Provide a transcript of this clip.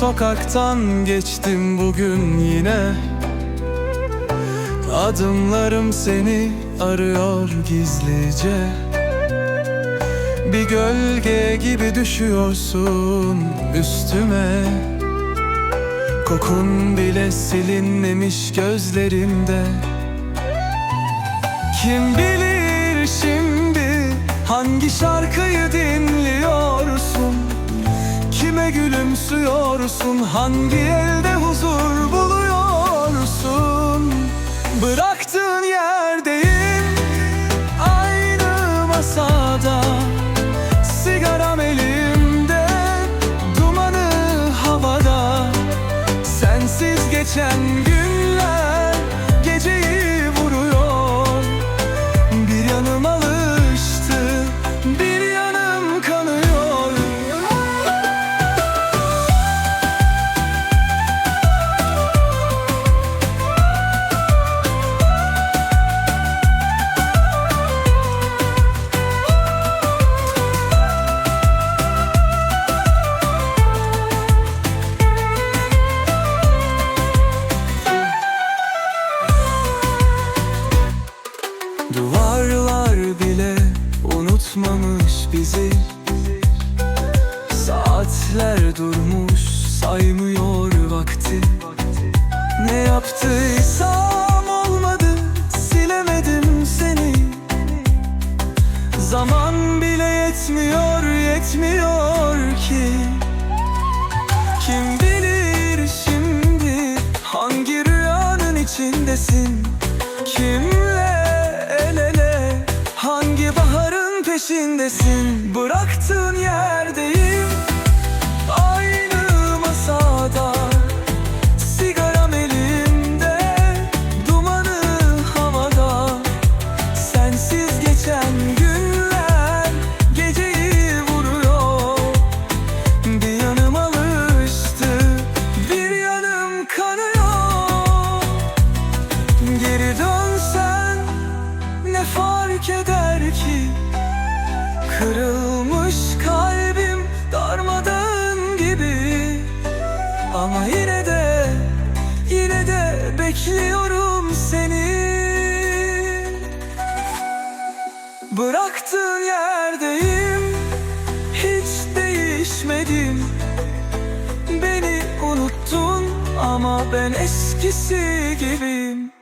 sokaktan geçtim bugün yine. Adımlarım seni arıyor gizlice. Bir gölge gibi düşüyorsun üstüme. Kokun bile silinmemiş gözlerimde. Kim bilir Kime gülümsüyorsun. Hangi elde huzur buluyorsun? Bıraktığın yerdeyim aynı masada. Sigaram elimde dumanı havada. Sensiz geçen bizi. Saatler durmuş saymıyor vakti. Ne yaptıysam olmadı silemedim seni. Zaman bile yetmiyor yetmiyor peşindesin. Bıraktığın yerdeyim. Aynı masada Sigaram elimde dumanı havada. Sensiz geçen günler geceyi vuruyor. Bir yanım alıştı bir yanım kanıyor. Geri dönsen ne fark eder ki Kırılmış kalbim darmadağın gibi. Ama yine de yine de bekliyorum seni. Bıraktığın yerdeyim hiç değişmedim. Beni unuttun ama ben eskisi gibiyim